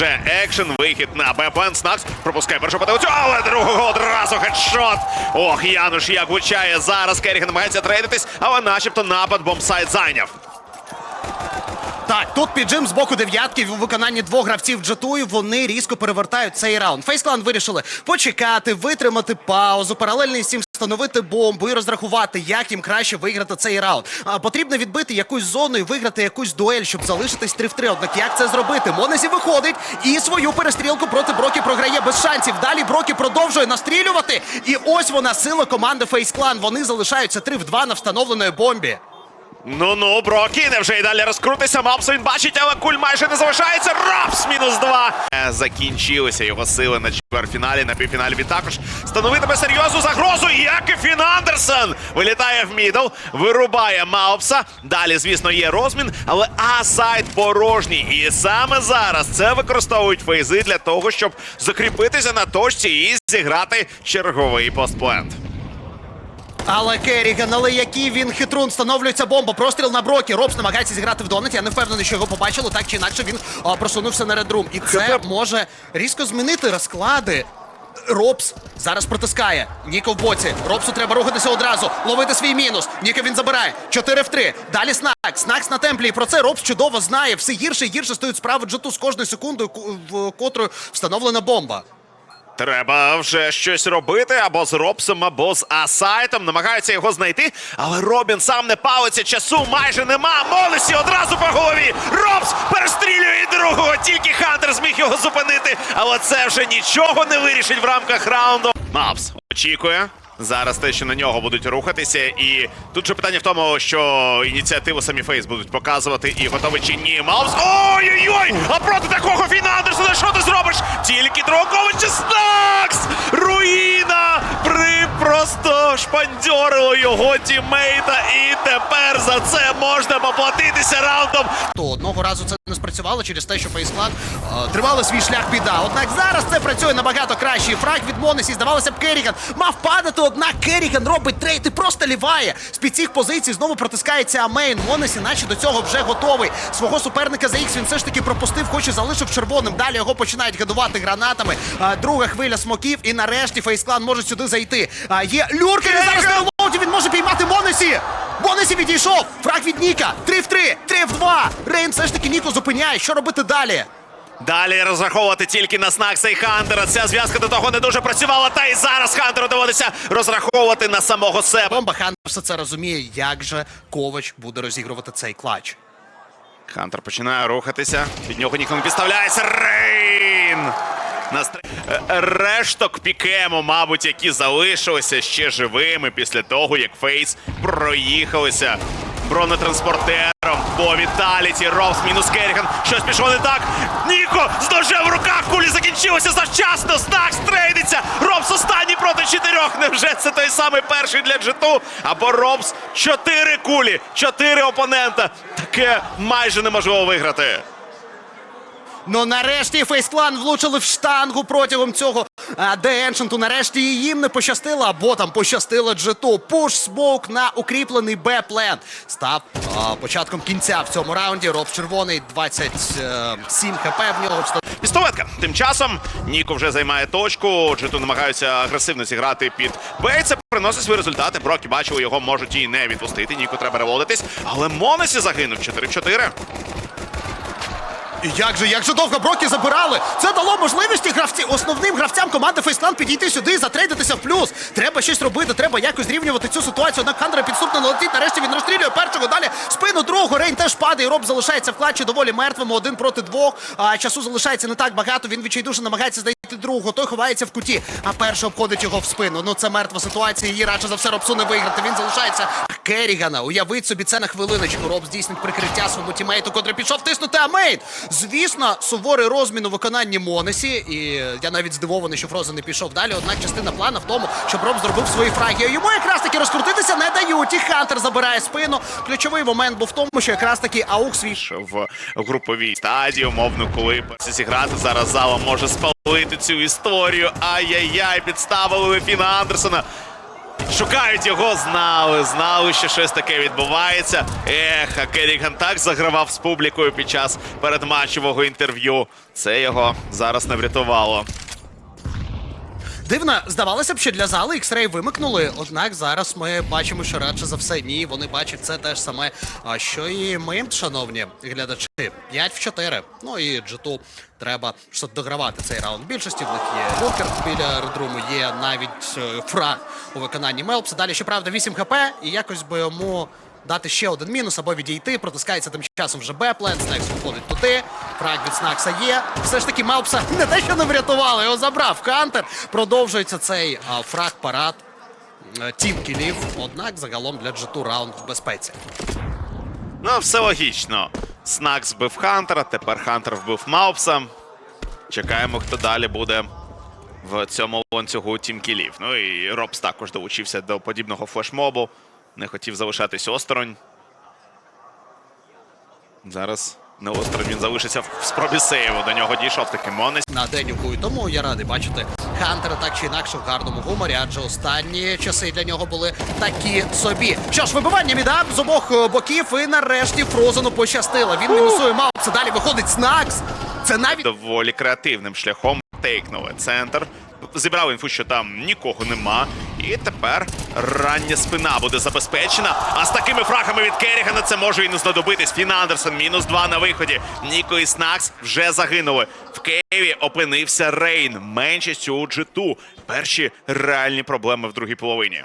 Вже екшен, вихід на Б-план. Снакс пропускає першу потилицю, але другого одразу хедшот. Ох, Януш як влучає зараз. Керріг намагається трейдитись, але начебто напад бомбсайд зайняв. Так, тут піджим з боку дев'ятки у виконанні двох гравців джету, і вони різко перевертають цей раунд. Фейсклан вирішили почекати, витримати паузу, паралельно з цим встановити бомбу і розрахувати, як їм краще виграти цей раунд. А, потрібно відбити якусь зону і виграти якусь дуель, щоб залишитись 3 в 3. Однак як це зробити? Монезі виходить і свою перестрілку проти Брокі програє без шансів. Далі Брокі продовжує настрілювати. І ось вона сила команди Фейсклан. Вони залишаються 3 в 2 на встановленої бомбі. Ну ну, Брокі, невже й далі розкрутися. Мапс він бачить, але куль майже не залишається. Рапс мінус два. Е, Закінчилися його сили на чвертьфіналі, на півфіналі він також становитиме серйозну загрозу. Як і Фін Андерсон вилітає в мідл, вирубає Маупса. Далі, звісно, є розмін, але А-сайт порожній. І саме зараз це використовують фейзи для того, щоб закріпитися на точці і зіграти черговий постплент. Але Керріган, але який він хитрун, встановлюється бомба, простріл на брокі. Робс намагається зіграти в донаті. Я не впевнений, що його побачили. Так чи інакше він а, просунувся на редрум. І це може різко змінити розклади. Робс зараз протискає. Ніко в боці. Робсу треба рухатися одразу. Ловити свій мінус. Ніка він забирає. 4 в 3. Далі Снак. Снакс на темплі. І про це Робс чудово знає. Все гірше і гірше стають справи джету з кожною секундою, ку- в котрою встановлена бомба. Треба вже щось робити або з Робсом, або з Асайтом. Намагаються його знайти, але Робін сам не палиться. Часу майже нема. Молесі одразу по голові. Робс перестрілює другого. Тільки Хантер зміг його зупинити. Але це вже нічого не вирішить в рамках раунду. Мавс очікує. Зараз те, що на нього будуть рухатися, і тут же питання в тому, що ініціативу самі Фейс будуть показувати і готові чи ні. Маус. Ой-ой-ой! А проти такого Фіна Андерсона що ти зробиш? Тільки Дроговича Снакс! Руїна! При просто шпандьорило його тіммейта, і тепер за це можна поплатитися раундом. То одного разу це не спрацювало через те, що Фейсклан е, тривали свій шлях біда. Однак зараз це працює набагато краще. Фраг від Монесі, здавалося б, Керріган мав падати, однак Керріган робить трейд і просто ліває. З під цих позицій знову протискається Амейн. Монесі, наче до цього вже готовий. Свого суперника за Х він все ж таки пропустив, хоч і залишив червоним. Далі його починають гадувати гранатами. Е, друга хвиля смоків, і нарешті Фейсклан може сюди зайти. Е, є люрки, він зараз на лоуді, він може піймати Монесі. Монесі відійшов! Фраг від Ніка! 3 в 3, 3 в 2! Рейн все ж таки Ніку зупиняє. Що робити далі? Далі розраховувати тільки на Снакса і Хантера. Ця зв'язка до того не дуже працювала. Та й зараз Хантеру доводиться розраховувати на самого себе. Бомба Хантер все це розуміє, як же Ковач буде розігрувати цей клач. Хантер починає рухатися. Від нього ніхто не підставляється. Рейн! Е, Решток пікемо, мабуть, які залишилися ще живими після того, як Фейс проїхалися бронетранспортером по Віталіті. Ровс мінус Керріган. Щось пішло не так. Ніко з ножем в руках. Кулі закінчилися завчасно. Снакс трейдиться. Робс останній проти чотирьох. Невже це той самий перший для джету? Або Робс чотири кулі, чотири опонента. Таке майже неможливо виграти. Ну нарешті Фейсклан влучили в штангу протягом цього а, де Еншенту. Нарешті і їм не пощастило, або там пощастило джету. Пуш смоук на укріплений Б-плен. Став а, початком кінця в цьому раунді. Роб червоний 27 хп в нього. Пістолетка. Тим часом Ніко вже займає точку. Джету намагаються агресивно зіграти під Б. і Це приносить свої результати. Брокі бачили, його можуть і не відпустити. Ніко треба реводитись. Але Монесі загинув 4 в 4. І як же, як же довго броки забирали? Це дало можливість гравці, основним гравцям команди Фейсланд підійти сюди і затрейдитися в плюс. Треба щось робити, треба якось зрівнювати цю ситуацію. Однак Хандра підступно налетить. Нарешті він розстрілює першого. Далі спину другого. Рейн теж падає. Роб залишається в клатчі доволі мертвим. Один проти двох. А часу залишається не так багато. Він відчайдушно намагається знайти другого. Той ховається в куті, а перший обходить його в спину. Ну це мертва ситуація. Її радше за все Робсу не виграти. Він залишається Керрігана. Уявіть собі це на хвилиночку. Роб здійснить прикриття своєму тімейту, котрий пішов тиснути Амейт. Звісно, суворий розмін у виконанні Монесі. І я навіть здивований, що Фрозен не пішов далі. Однак частина плана в тому, щоб Роб зробив свої фраги. Йому якраз таки розкрутитися не дають. І Хантер забирає спину. Ключовий момент був в тому, що якраз таки Аук свій в груповій стадії, умовно, коли зіграти зараз зала може спалити цю історію. Ай-яй-яй, підставили Фіна Андерсона. Шукають його, знали, знали, що щось таке відбувається. Ех, а Керіган так загравав з публікою під час передматчевого інтерв'ю. Це його зараз не врятувало. Дивно, здавалося б, що для зали X-Ray вимикнули, однак зараз ми бачимо, що радше за все ні. Вони бачать це теж саме, а що і ми, шановні глядачі. 5 в 4. Ну і G2 треба щоб догравати цей раунд. Більшості в них є Лукер біля редруму, є навіть е, фраг у виконанні Мелпса. Далі, щоправда, 8 хп, і якось би йому дати ще один мінус або відійти. Протискається тим часом вже Беплен, Снекс виходить туди. Фраг від Снакса є. Все ж таки Мелпса не те, що не врятували, його забрав Хантер. Продовжується цей фраг парад. е, Тім кілів, однак загалом для G2 раунд в безпеці. Ну, все логічно. Снак збив Хантера, тепер Хантер вбив Маупса. Чекаємо, хто далі буде в цьому ланцюгу тімкілів. Ну і Робс також долучився до подібного флешмобу. Не хотів залишатись осторонь. Зараз не осторонь він залишиться в спробі сейву. До нього дійшов таки Монес. на Денюку. І тому я радий бачити Хантера так чи інакше в гарному гуморі, адже останні часи для нього були такі собі. Що ж, вибивання міда з обох е, боків, і нарешті Фрозену пощастило. Він мінусує Маупса, далі виходить Снакс. Це навіть доволі креативним шляхом тейкнули центр. Зібрав інфу, що там нікого нема. І тепер рання спина буде забезпечена. А з такими фрахами від Керігана це може і не знадобитись. Фін Андерсон мінус два на виході. Ніко і Снакс вже загинули. В Києві опинився Рейн. Меншість у G2. Перші реальні проблеми в другій половині.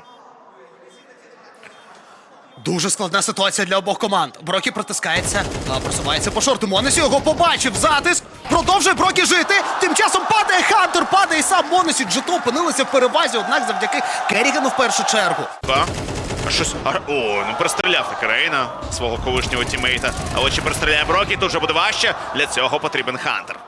Дуже складна ситуація для обох команд. Брокі протискається, а просувається по шорту. Монесі його побачив. Затиск. Продовжує Брокі жити. Тим часом падає Хантер, падає і сам Монесі. Джето опинилися в перевазі, однак завдяки Керрігану в першу чергу. Та? А щось. О, ну пристріляв Рейна, свого колишнього тімейта. Але чи пристріляє Брокі, тут вже буде важче. Для цього потрібен Хантер.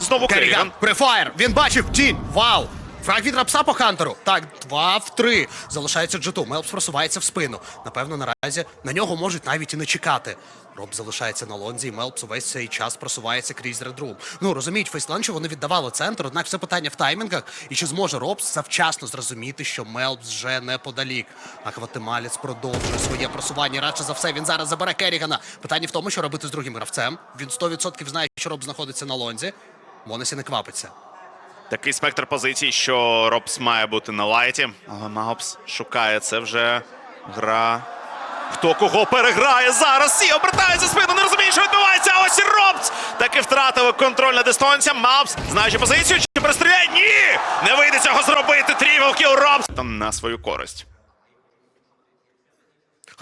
Знову Керріган, Керріган. префайр. Він бачив тінь. Вау. Фраг від рапса по Хантеру. Так, два в три. Залишається Джету. Мелпс просувається в спину. Напевно, наразі на нього можуть навіть і не чекати. Роб залишається на лонзі, і Мелпс увесь цей час просувається крізь редрум. Ну розуміють, фейсланчу вони віддавали центр, однак все питання в таймінгах. І чи зможе Робс завчасно зрозуміти, що Мелпс вже неподалік. А Гватемалець продовжує своє просування. Радше за все, він зараз забере Керрігана. Питання в тому, що робити з другим гравцем. Він 100% знає, що Роб знаходиться на лонзі. Монесі не квапиться. Такий спектр позицій, що Робс має бути на лайті. Але Маупс шукає це вже гра. Хто кого переграє зараз? Всі обертається спину, не розуміє, що відбувається. А ось і Робс таки втратили контроль над дистанцією. Маупс, знаючи позицію, чи перестріляє? Ні! Не вийде цього зробити. Трівел кіл Робс. Там на свою користь.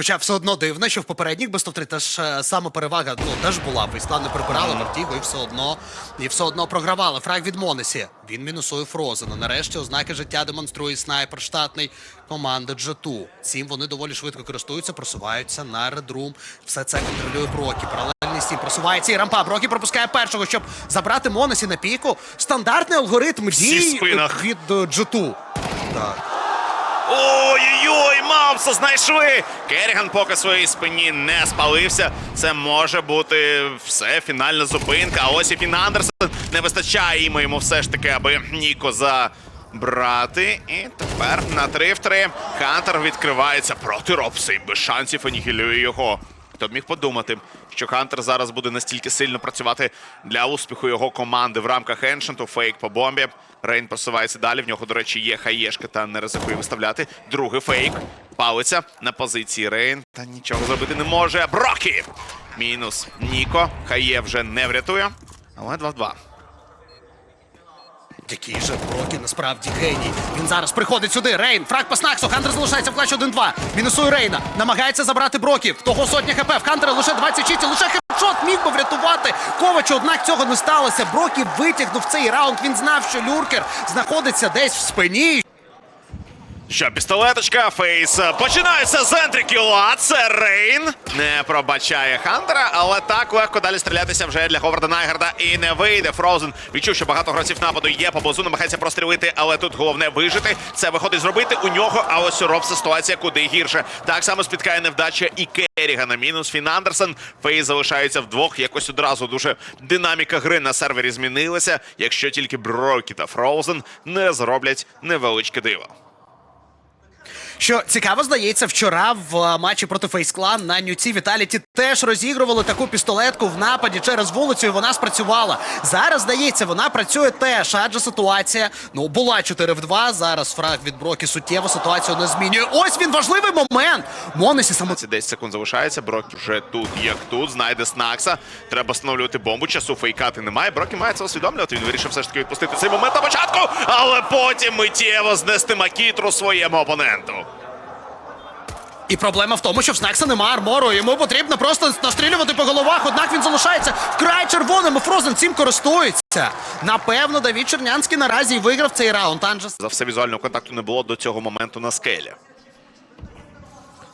Хоча все одно дивно, що в попередніх без 3 теж е, саме перевага ну, теж була. Фейслан не прибирали Мартіго і все одно і все одно програвали. Фраг від Монесі. Він мінусує Фрозена. Нарешті ознаки життя демонструє снайпер штатний команди G2. Цим вони доволі швидко користуються, просуваються на редрум. Все це контролює Брокі. Паралельний стім просувається і рампа. Брокі пропускає першого, щоб забрати Монесі на піку. Стандартний алгоритм дій від G2. Так. Ой-ой-ой, Мамса знайшли! Керріган поки своїй спині не спалився. Це може бути все, фінальна зупинка. А ось і Фін Андерсон не вистачає йому йому все ж таки, аби Ніко забрати. І тепер на 3 в 3 Хантер відкривається проти Робса і без шансів анігілює його. Хто б міг подумати, що Хантер зараз буде настільки сильно працювати для успіху його команди в рамках Еншенту. Фейк по бомбі. Рейн просувається далі. В нього, до речі, є хаєшка та не ризикує виставляти. Другий фейк. Палиться на позиції Рейн. Та нічого зробити не може. Брокі! Мінус Ніко. Хає вже не врятує. Але 2-2. Який же Брокі насправді геній. Він зараз приходить сюди. Рейн, фраг по снаксу. Хантер залишається в клач 1-2. Мінусує Рейна. Намагається забрати Брокі. В того сотня хп. В Хантера лише 26, лише хедшот міг би врятувати Ковачу, однак цього не сталося. Брокі витягнув цей раунд. Він знав, що Люркер знаходиться десь в спині. Що, пістолеточка, фейс. Починається з ентрікіла. Це Рейн. Не пробачає Хантера, але так легко далі стрілятися вже для Говарда Найгарда і не вийде. Фроузен відчув, що багато гравців нападу є поблизу, намагається прострілити, але тут головне вижити. Це виходить зробити у нього, а ось у ситуація куди гірше. Так само спіткає невдача і Керрігана. Мінус Фін Андерсон. Фейс залишається вдвох. Якось одразу дуже динаміка гри на сервері змінилася, якщо тільки Брокі та Фроузен не зроблять невеличке диво. Що цікаво, здається, вчора в матчі проти Фейсклан на Нюці Віталіті теж розігрували таку пістолетку в нападі через вулицю, і вона спрацювала. Зараз здається, вона працює теж, адже ситуація ну була 4 в 2, Зараз фраг від Брокі суттєво ситуацію не змінює. Ось він важливий момент. Монесі само 10 секунд залишається. Брок вже тут, як тут, знайде Снакса. Треба встановлювати бомбу. Часу фейкати немає. Брокі має це усвідомлювати. Він вирішив все ж таки відпустити цей момент на початку, але потім миттєво знести Макітру своєму опоненту. І проблема в тому, що в Снекса немає армору. Йому потрібно просто настрілювати по головах. Однак він залишається вкрай червоним. і Фрозен цим користується. Напевно, Давід Чернянський наразі і виграв цей раунд. Анджес. За все візуального контакту не було до цього моменту на скелі.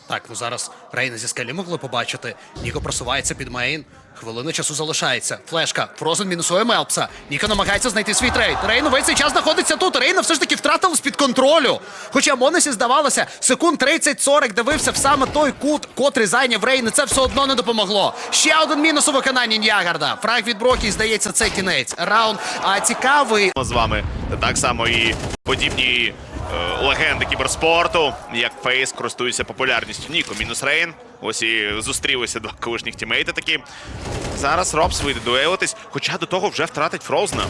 Так, ну зараз Рейна зі скелі могли побачити. Ніко просувається під мейн. Хвилина часу залишається. Флешка. Фрозен мінусує Мелпса. Ніко намагається знайти свій трейд. Рейн увесь цей час знаходиться тут. Рейна все ж таки втратила з-під контролю. Хоча Монесі здавалося, секунд 30-40 дивився в саме той кут, котрий зайняв Рейн, це все одно не допомогло. Ще один мінус у виконанні Ньягарда. Фраг від Брокі, здається, це кінець. Раунд а, цікавий. З вами так само і подібні легенди кіберспорту, як Фейс, користуються популярністю. Ніко, мінус Рейн. Ось і зустрілися два колишніх тімейти такі. Зараз Робс вийде дуелитись, хоча до того вже втратить Фрозна.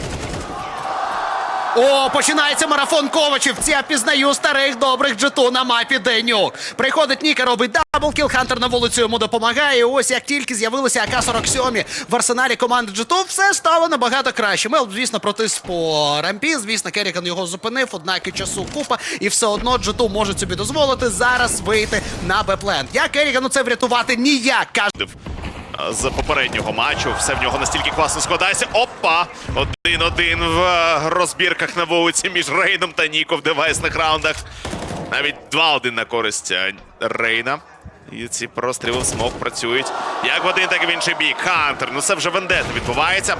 О, починається марафон ковачів. Я пізнаю старих добрих джету на мапі Денюк. Приходить Ніка, робить даблкіл, Хантер на вулицю йому допомагає. Ось як тільки з'явилися АК-47 в арсеналі команди джету, все стало набагато краще. Мел, звісно, протис по рампі. Звісно, Керріган його зупинив, однак і часу купа, і все одно джету можуть собі дозволити зараз вийти на Б-плен. Я Керрігану це врятувати ніяк. каже. З попереднього матчу все в нього настільки класно складається. Опа! Один-один в розбірках на вулиці між Рейном та Ніко в девайсних раундах. Навіть 2-1 на користь е, Рейна. І ці простріли в смок працюють як в один, так і в інший бік. Хантер. Ну це вже вендета відбувається.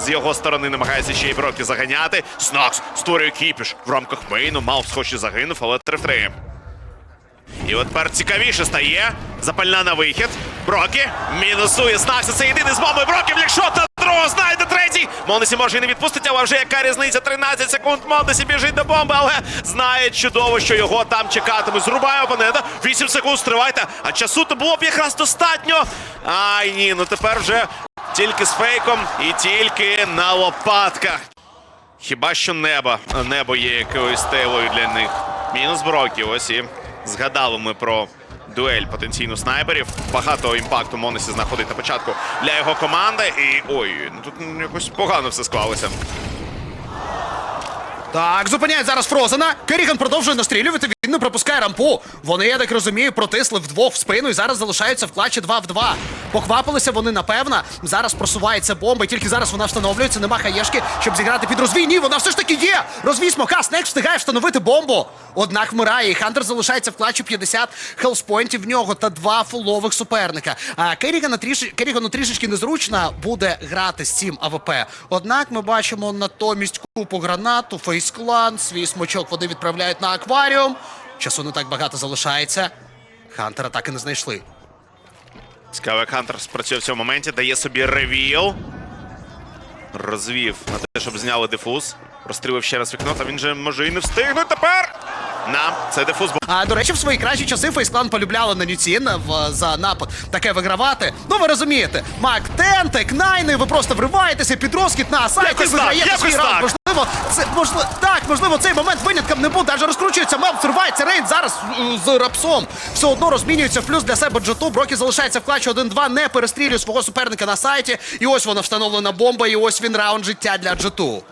З його сторони намагається ще й Брокі заганяти. Снакс створює кіпіш в рамках мейну. Маус хоч загинув, але 3-3. І от тепер цікавіше стає. Запальна на вихід. Брокі мінусує Снакса. Це єдиний з бомби. Брокі флікшот на другого знайде третій. Монесі може і не відпустити, але вже яка різниця? 13 секунд. Монесі біжить до бомби, але знає чудово, що його там чекатиме. Зрубає опонента. 8 секунд стривайте. А часу то було б якраз достатньо. Ай ні, ну тепер вже тільки з фейком і тільки на лопатках. Хіба що небо. Небо є якоюсь стелою для них. Мінус Брокі. Ось і згадали ми про дуель потенційну снайперів. Багато імпакту Монесі знаходить на початку для його команди. І ой, ну тут якось погано все склалося. Так, зупиняють зараз Фрозена. Керіган продовжує настрілювати. Він не пропускає рампу. Вони, я так розумію, протисли вдвох в спину і зараз залишаються в клатчі 2 в 2. Поквапилися вони, напевно. Зараз просувається бомба, і тільки зараз вона встановлюється. Нема хаєшки, щоб зіграти під розвій. Ні, вона все ж таки є. Розвій смока, Снек встигає встановити бомбу. Однак вмирає. І Хантер залишається в клатчі 50 хелспойнтів в нього та два фулових суперника. А Керігана тріш... Керігану трішечки незручно буде грати з цим АВП. Однак ми бачимо натомість купу гранату, фейсклан, свій смочок вони відправляють на акваріум. Часу не так багато залишається. Хантера так і не знайшли. Цікаво, Хантер спрацює в цьому моменті, дає собі ревіл. Розвів на те, щоб зняли дифуз. Розстрілив ще раз вікно, та він же може і не встигне тепер. На, був. А до речі, в свої кращі часи Фейсклан полюбляли на Нюцін в за напад таке вигравати. Ну ви розумієте, Мак Тентек, Найни, ви просто вриваєтеся під розкіт на сайті, виграєте свій раунд. Можливо, це можливо так, можливо, цей момент винятком не буде. Адже розкручується мел, вривається Рейн зараз е, з рапсом. Все одно розмінюється в плюс для себе джету. Брокі залишається в клатчі 1-2, не перестрілює свого суперника на сайті. І ось вона встановлена бомба, і ось він раунд життя для джету.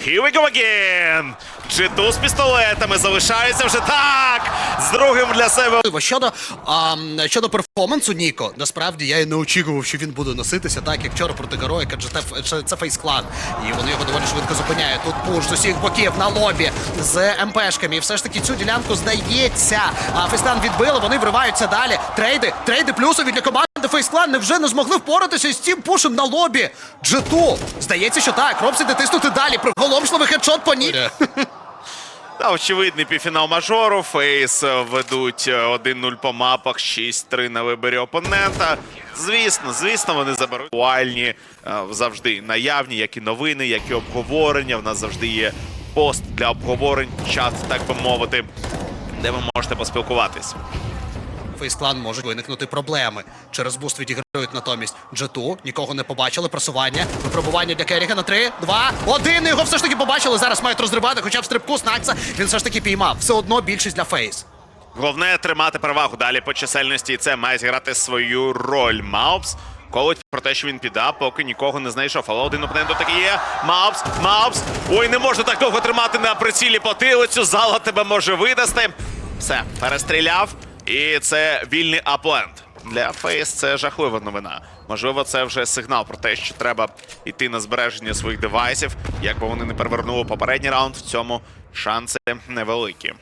Here we go again! Джиту з пістолетами залишається вже так! З другим для себе. Щодо, а, щодо перформансу Ніко, насправді я і не очікував, що він буде носитися так, як вчора проти героїка, адже це, це, фейс-клан. І вони його доволі швидко зупиняють. Тут пуш з усіх боків на лобі з МПшками. І все ж таки цю ділянку здається. А фейсклан відбили, вони вриваються далі. Трейди, трейди плюсові для команди. Фейсклан невже не змогли впоратися з цим пушем на лобі. Джету. Здається, що так. Робсі де тиснути далі. Приголомшливий хедшот по ні. Та очевидний півфінал мажору. Фейс е, ведуть е, 1-0 по мапах, 6-3 на виборі опонента. Звісно, звісно, вони заберуть актуальні е, завжди наявні, як і новини, як і обговорення. В нас завжди є пост для обговорень, чат, так би мовити. де ви можете поспілкуватись. Фейсклан можуть виникнути проблеми. Через буст відіграють натомість Джету. Нікого не побачили. Просування. Випробування для Керіга на 3, 2, 1. Його все ж таки побачили. Зараз мають розривати, хоча б стрибку Снакса. Він все ж таки піймав. Все одно більшість для Фейс. Головне тримати перевагу далі по чисельності, і це має зіграти свою роль. Маупс колить про те, що він піда, поки нікого не знайшов. Але один опонент таки є. Маупс, Маупс. Ой, не можна так довго тримати на прицілі потилицю. Зала тебе може видасти. Все, перестріляв. І це вільний апленд. Для Фейс це жахлива новина. Можливо, це вже сигнал про те, що треба йти на збереження своїх девайсів. Якби вони не перевернули попередній раунд, в цьому шанси невеликі.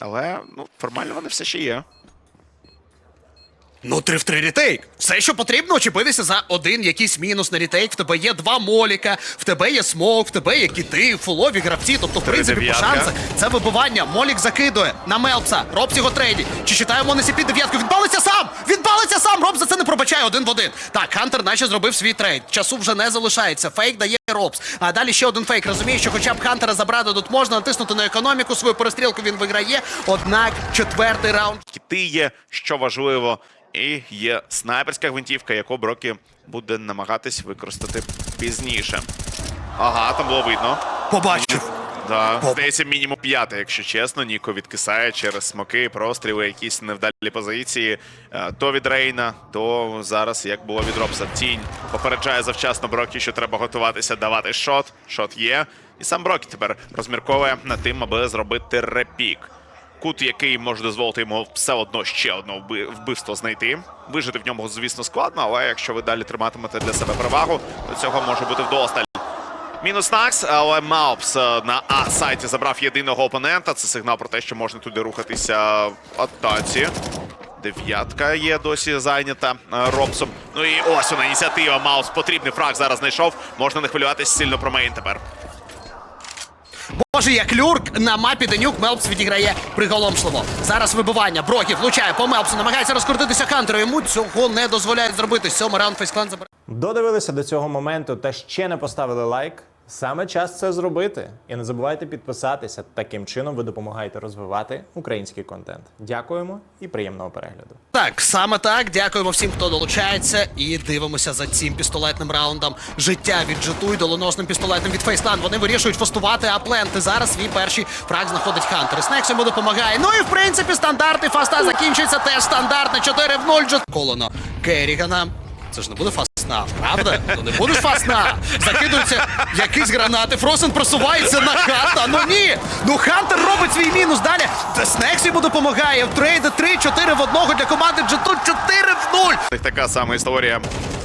Але ну, формально вони все ще є. Ну, 3 в 3 рітейк. Все, що потрібно, очепитися за один якийсь мінус на рітейк. В тебе є два моліка, в тебе є смок, в тебе є кіти, фулові гравці. Тобто, в принципі, по шансах це вибивання. Молік закидує на Мелпса. Робс його трейді. Чи читаємо на під дев'ятку? Він палиться сам! Він палиться сам! Роб за це не пробачає один в один. Так, Хантер наче зробив свій трейд. Часу вже не залишається. Фейк дає Робс. А далі ще один фейк. Розуміє, що хоча б Хантера забрати тут можна натиснути на економіку. Свою перестрілку він виграє. Однак четвертий раунд Кіти є, що важливо, і є снайперська гвинтівка, яку Брокі буде намагатись використати пізніше. Ага, там було видно. побачив. Да, Оп. здається, мінімум п'яте, якщо чесно. Ніко відкисає через смоки, простріли, якісь невдалі позиції. Е, То від Рейна, то зараз, як було від Робса, тінь попереджає завчасно Брокі, що треба готуватися давати шот. Шот є. І сам Брокі тепер розмірковує над тим, аби зробити репік. Кут, який може дозволити йому все одно ще одне вбивство знайти. Вижити в ньому, звісно, складно, але якщо ви далі триматимете для себе перевагу, то цього може бути вдосталь. Мінус Накс, але Маупс е, на А-сайті забрав єдиного опонента. Це сигнал про те, що можна туди рухатися в атаці. Дев'ятка є досі зайнята е, Робсом. Ну і ось вона ініціатива. Маус потрібний фраг зараз знайшов. Можна не хвилюватися сильно про мейн тепер. Боже, як люрк на мапі Денюк Мелпс відіграє приголомшливо. Зараз вибивання. Брокі влучає по Мелпсу, намагається розкрутитися Хантеру. Йому цього не дозволяють зробити. Сьомий раунд фейсклан забирає. Додивилися до цього моменту та ще не поставили лайк. Саме час це зробити. І не забувайте підписатися. Таким чином ви допомагаєте розвивати український контент. Дякуємо і приємного перегляду. Так, саме так. Дякуємо всім, хто долучається. І дивимося за цим пістолетним раундом. Життя від Джету і доленосним пістолетом від Фейслан. Вони вирішують фастувати апленти. Зараз свій перший фраг знаходить Хантер. Снекс йому допомагає. Ну і в принципі стандартний фаста закінчується теж стандартне 4 в 0. Джет колоно Керрігана. Це ж не буде фасна, правда? Ну не буде фасна. Закидуються якісь гранати. Фросен просувається на Ханта. Ну ні! Ну Хантер робить свій мінус. Далі Снекс йому допомагає. Трейди 3-4 в одного для команди Джету 4 в 0. У них така сама історія.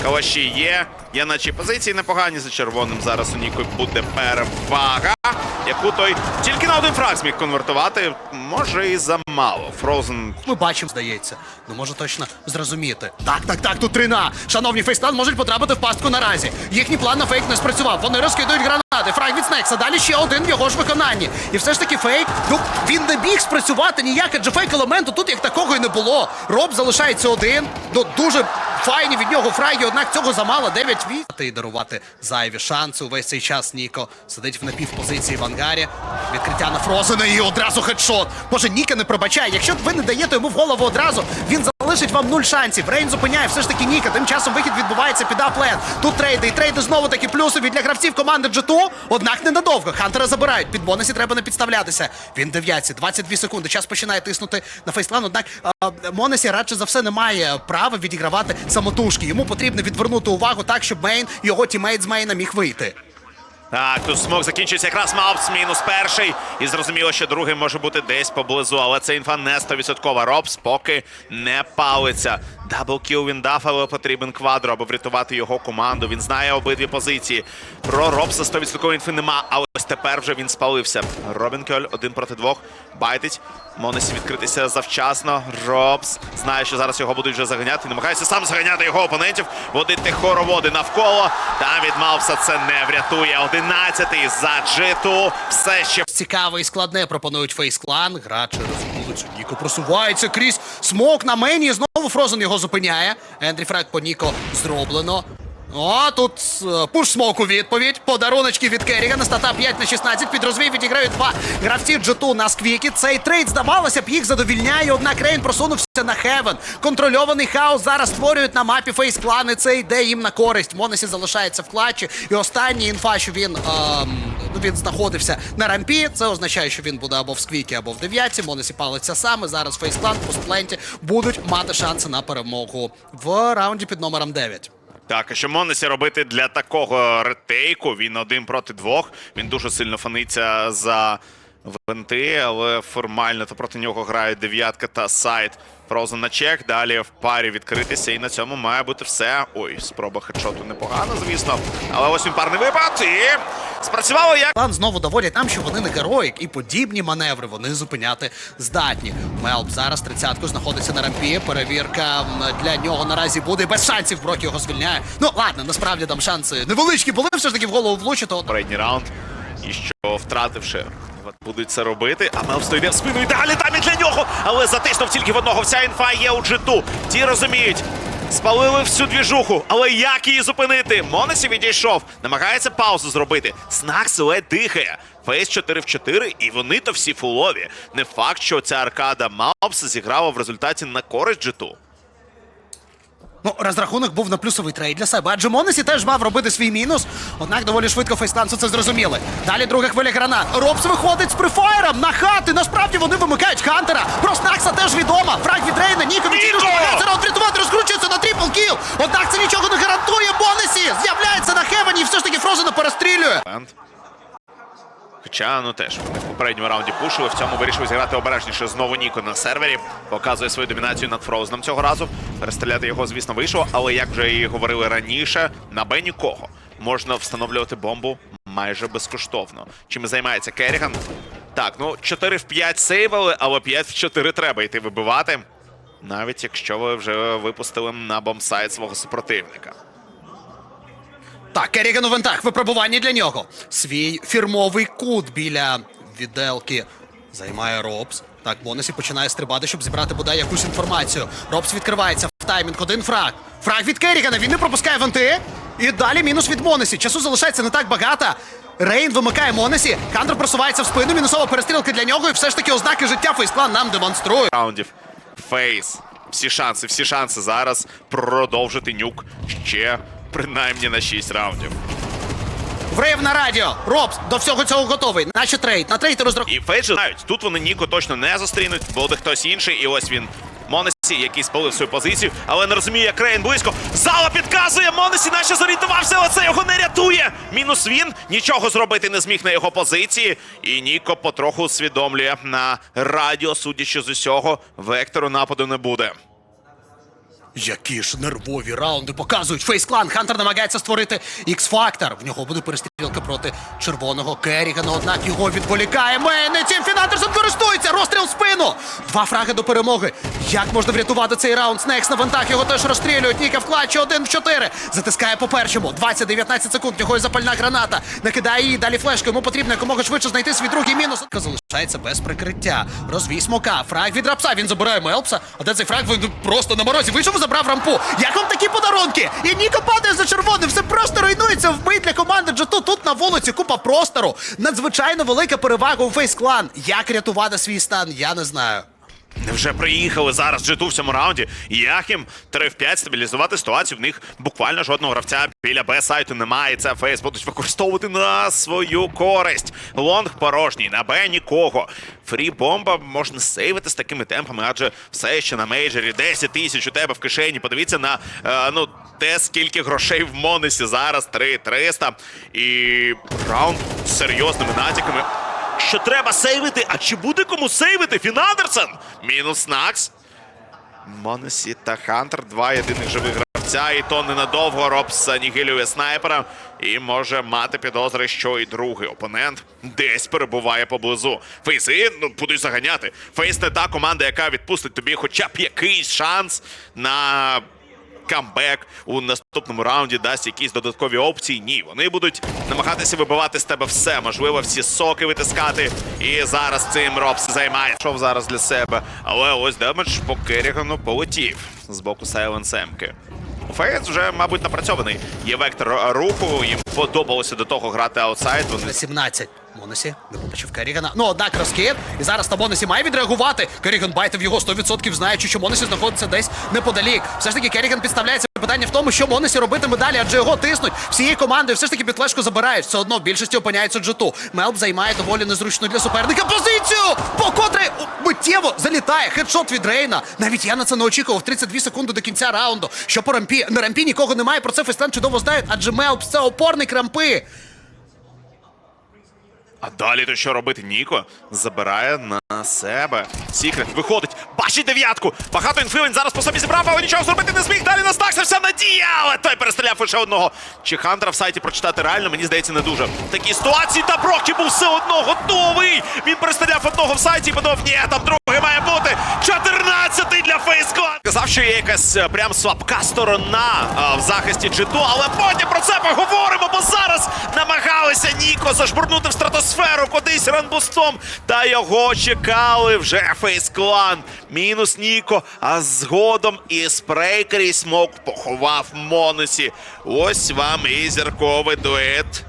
Калаші є. Є наче позиції непогані за червоним. Зараз у Ніко буде перевага, яку той тільки на один фраг зміг конвертувати. Може і замало. Фрозен Ми бачимо, здається. Ну може точно зрозуміти. Так, так, так, тут трина. Шановні фейстан можуть потрапити в пастку наразі. Їхній план на фейк не спрацював. Вони розкидують гранати. Фраг від Снекса. Далі ще один в його ж виконанні. І все ж таки фейк. Ну він не міг спрацювати ніяк, адже фейк елементу тут як такого і не було. Роб залишається один. Ну дуже файні від нього фраги, однак цього замало 9 віт. І дарувати зайві шанси. Увесь цей час Ніко сидить в напівпозиції в ангарі. Відкриття на Фрозена і одразу хедшот. Боже, Ніка не пробачає. Якщо ви не даєте йому в голову одразу, він залишить вам нуль шансів. Рейн зупиняє все ж таки Ніка. Тим часом вихід відбувається під аплен. Тут трейди. І трейди знову таки плюсові для гравців команди G2. Однак ненадовго. Хантера забирають. Під бонусі треба не підставлятися. Він дев'ятці. 22 секунди. Час починає тиснути на фейслан. Однак Монесі радше за все не має права відігравати самотужки. Йому потрібно відвернути увагу так, щоб мейн його тімейт з мейна міг вийти. Так, тут смок закінчується якраз Маупс, мінус перший. І зрозуміло, що другий може бути десь поблизу, але це інфа не 100%. Робс поки не палиться. Даблкіл він дав, але потрібен квадро, аби врятувати його команду. Він знає обидві позиції. Про Робса 100% інфи нема, але ось тепер вже він спалився. Робін Кьоль один проти двох. Байтить. Монесі відкритися завчасно. Робс знає, що зараз його будуть вже заганяти. Намагається сам заганяти його опонентів. Водити хороводи навколо. Та від Маупса це не врятує. Одинадцятий за джиту. Все ще Цікаве і складне пропонують фейс-клан. Гра через. Ніко просувається крізь смок на мені. Знову Фрозен його зупиняє. Ендрі Фраг по Ніко зроблено. О, тут е, пуш смок у відповідь. Подаруночки від Керрігана. Стата 5 на 16. Під розвій відіграють два гравці G2 на сквікі. Цей трейд, здавалося б, їх задовільняє. Однак Рейн просунувся на Хевен. Контрольований хаос зараз створюють на мапі фейс клани. Це йде їм на користь. Монесі залишається в клатчі. І останній інфа, що він, ем, ну, він знаходився на рампі. Це означає, що він буде або в сквікі, або в дев'ятці. Монесі палиться саме. Зараз фейс клан, постпленті будуть мати шанси на перемогу в раунді під номером 9. Так, а що Монесі робити для такого ретейку? Він один проти двох. Він дуже сильно фаниться за венти, але формально то проти нього грають дев'ятка та сайт. Фрозен на чек, далі в парі відкритися, і на цьому має бути все. Ой, спроба хедшоту непогана, звісно. Але ось він парний випад і спрацювало як. План знову доводять нам, що вони не героїк, і подібні маневри вони зупиняти здатні. Мелп зараз тридцятку знаходиться на рампі. Перевірка для нього наразі буде без шансів. Брок його звільняє. Ну ладно, насправді там шанси невеличкі були все ж таки в голову влучити. Передній раунд. І що втративши, будуть це робити. А Мелп стоїть в спину і далі там і для нього. Але затиснув тільки в одного. Вся інфа є у джиту. Ті розуміють. Спалили всю двіжуху, але як її зупинити? Монесі відійшов, намагається паузу зробити. Снакс ледь дихає. Фейс 4 в 4, і вони то всі фулові. Не факт, що ця аркада Малпс зіграла в результаті на користь джиту. Ну, розрахунок був на плюсовий трейд для себе. Адже Монесі теж мав робити свій мінус. Однак доволі швидко фейсланцу це зрозуміли. Далі друга хвиля гранат. Робс виходить з прифаєром на хати. Насправді вони вимикають Хантера. Про Снакса теж відомо. Фраг від Рейна, Ніко Ніко! відтінює. Раунд врятувати, розкручується на трипл кіл. Однак це нічого не гарантує. Монесі з'являється на Хевені і все ж таки Фрозена перестрілює. Хоча, ну теж в попередньому раунді пушили, в цьому вирішив зіграти обережніше знову Ніко на сервері. Показує свою домінацію над Фроузеном цього разу. Перестріляти його, звісно, вийшло, але як вже і говорили раніше, на Б нікого. Можна встановлювати бомбу майже безкоштовно. Чим займається Керріган? Так, ну 4 в 5 сейвили, але 5 в 4 треба йти вибивати. Навіть якщо ви вже випустили на бомбсайт свого супротивника. Так, Керріган у вентах, випробування для нього. Свій фірмовий кут біля віделки займає Робс. Так, Монесі починає стрибати, щоб зібрати бодай якусь інформацію. Робс відкривається в таймінг, один фраг. Фраг від Керрігана, він не пропускає венти. І далі мінус від Монесі. Часу залишається не так багато. Рейн вимикає Монесі, Хантер просувається в спину, мінусова перестрілка для нього, і все ж таки ознаки життя фейсплан нам демонструє. раундів. Фейс. Всі шанси, всі шанси зараз продовжити нюк ще принаймні на 6 раундів. Врив на радіо. Робс до всього цього готовий. Наче трейд. На трейд розрахунок. І Фейс знають, тут вони Ніко точно не зустрінуть, буде хтось інший, і ось він. Монесі, який спалив свою позицію, але не розуміє, як Рейн близько. Зала підказує, Монесі наче зорієнтувався, але це його не рятує. Мінус він нічого зробити не зміг на його позиції. І Ніко потроху усвідомлює на радіо, судячи з усього, вектору нападу не буде. Які ж нервові раунди показують фейс-клан. Хантер намагається створити X-фактор. В нього буде перестрілка проти червоного Керрігана, однак його відволікає. Мейн цим Фінандерсом користується. Розстріл в спину. Два фраги до перемоги. Як можна врятувати цей раунд? Снекс на вантах його теж розстрілюють. Ніка в клатчі один в чотири. Затискає по першому. 20-19 секунд. Нього є запальна граната. Накидає її. Далі флешка. Йому потрібно якомога швидше знайти свій другий мінус. Залишається без прикриття. Розвій смока. Фраг від рапса. Він забирає Мелпса. А де цей фраг? Він просто на морозі. Вийшов і забрав рампу. Як вам такі подарунки? І Ніко падає за червоним. Все просто руйнується вбить для команди Джету. Тут на вулиці купа простору. Надзвичайно велика перевага у фейс клан. Як рятувати свій стан? Я не знаю. Невже приїхали зараз джиту в цьому раунді? Як їм 3 в 5 стабілізувати ситуацію? В них буквально жодного гравця біля Б сайту немає. Це фейс будуть використовувати на свою користь. Лонг порожній, на Б нікого. Фрі бомба можна сейвити з такими темпами, адже все ще на мейджорі 10 тисяч у тебе в кишені. Подивіться на е, ну те, скільки грошей в Монесі зараз 3 300. І раунд з серйозними натяками що треба сейвити. А чи буде кому сейвити? Фінандерсен! Мінус Накс. Монесі та Хантер два єдиних живих гравця, і то ненадовго Робс анігілює снайпера і може мати підозри, що і другий опонент десь перебуває поблизу. Фейси ну будуть заганяти. Фейс не та команда, яка відпустить тобі хоча б якийсь шанс на камбек у наступному раунді дасть якісь додаткові опції. Ні, вони будуть намагатися вибивати з тебе все, можливо, всі соки витискати. І зараз цим Робс займає. Шов зараз для себе. Але ось демедж по Керігану полетів з боку Сайленс Емки. Фейс вже, мабуть, напрацьований. Є вектор руху, їм подобалося до того грати аутсайд. Вони На 17. Монесі не побачив Керрігана. Ну, однак розкид. І зараз на Монесі має відреагувати. Керріган байтив його 100%, знаючи, що Монесі знаходиться десь неподалік. Все ж таки, Керріган підставляється питання в тому, що Монесі робитиме далі, адже його тиснуть всією командою. Все ж таки підфлешку забирають. Все одно в більшості опиняється джету. Мелп займає доволі незручну для суперника позицію, по котрій миттєво залітає хедшот від Рейна. Навіть я на це не очікував. 32 секунди до кінця раунду. Що по рампі на рампі нікого немає. Про це Фестен чудово знають, адже Мелп це опорник рампи. А далі то що робити? Ніко забирає на себе. Сікрет виходить, бачить дев'ятку. Багато інфи він зараз по собі зібрав, але нічого зробити не зміг. Далі настався вся надія, але той перестріляв лише одного. Чи Хантера в сайті прочитати реально, мені здається, не дуже. В такій ситуації та Брокі був все одно готовий. Він перестріляв одного в сайті і подумав, ні, там другий має бути. 14-й для Фейсклан. Казав, що є якась е, прям слабка сторона а, в захисті джиту, але потім про це поговоримо, бо зараз намагалися Ніко зажбурнути в стратосферу кудись ранбустом. Та його чекали вже Фейсклан. Мінус Ніко, а згодом і спрейкер і смок поховав Монесі. Ось вам і зірковий дует.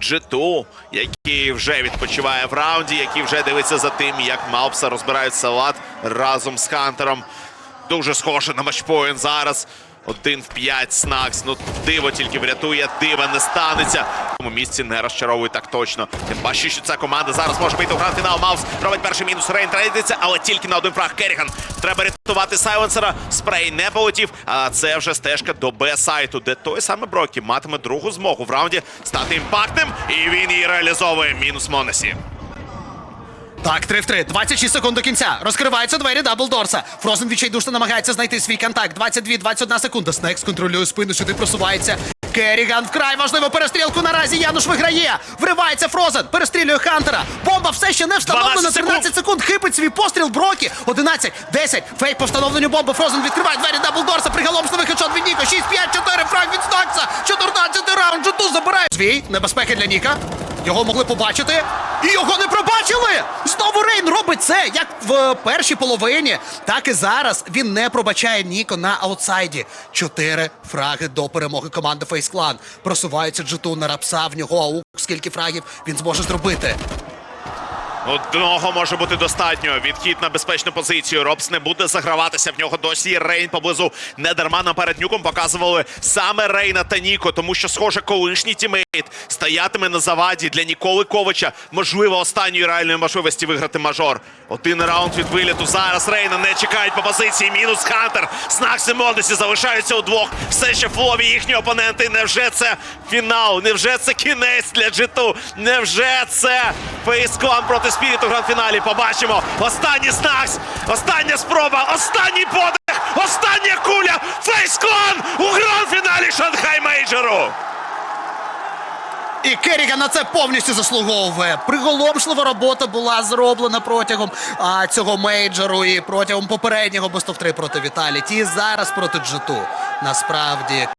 G2, який вже відпочиває в раунді, який вже дивиться за тим, як Малпса розбирають салат разом з Хантером. Дуже схоже на матчпоінт зараз. Один в п'ять Снакс. Ну диво тільки врятує, дива не станеться. В цьому місці не розчаровує так точно. Тим паче, що ця команда зараз може вийти у гранд фінал. Маус робить перший мінус. Рейн трейдиться, але тільки на один фраг. Керріган. Треба рятувати сайленсера. Спрей не полетів. А це вже стежка до Б-сайту, де той самий Брокі матиме другу змогу в раунді стати імпактним. І він її реалізовує. Мінус Монесі. Так, 3 в 3. 26 секунд до кінця. Розкриваються двері Даблдорса. Фрозен відчайдушно намагається знайти свій контакт. 22-21 секунда. Снекс контролює спину, сюди просувається. Керріган вкрай важливу перестрілку наразі Януш виграє. Вривається Фрозен, перестрілює Хантера. Бомба все ще не встановлена. 12 секунд. 13 секунд. Хипить свій постріл Брокі. 11, 10. Фейк по встановленню бомби. Фрозен відкриває двері Даблдорса. Приголомшливий хедшот від Ніко. 6-5, 4. Фраг від Снакса. 14 раунд. Джуту забирає. Свій. Небезпеки для Ніка. Його могли побачити. І його не пробачили! Знову Рейн робить це, як в першій половині, так і зараз він не пробачає Ніко на аутсайді. Чотири фраги до перемоги команди Фейс Клан. Просувається джиту на рапса в нього. Аук, скільки фрагів він зможе зробити. Одного може бути достатньо. Відхід на безпечну позицію. Робс не буде заграватися. В нього досі Рейн поблизу. Недарма наперед нюком показували саме Рейна та Ніко, тому що, схоже, колишній тімейт стоятиме на заваді для Ніколи Ковича. Можливо, останньої реальної можливості виграти мажор. Один раунд від виліту. Зараз Рейна не чекають по позиції. Мінус Хантер. Снакс і Модесі залишаються удвох. Все ще в флові їхні опоненти. Невже це фінал? Невже це кінець для джиту? Невже це фейсклан проти спіріту в гранд-фіналі? Побачимо. Останній Снакс. Остання спроба. Останній подих. Остання куля. Фейсклан у гранд-фіналі Шанхай Мейджору. І Керріган на це повністю заслуговує. Приголомшлива робота була зроблена протягом а, цього мейджору і протягом попереднього Best of 3 проти Віталіті. І зараз проти Джиту. Насправді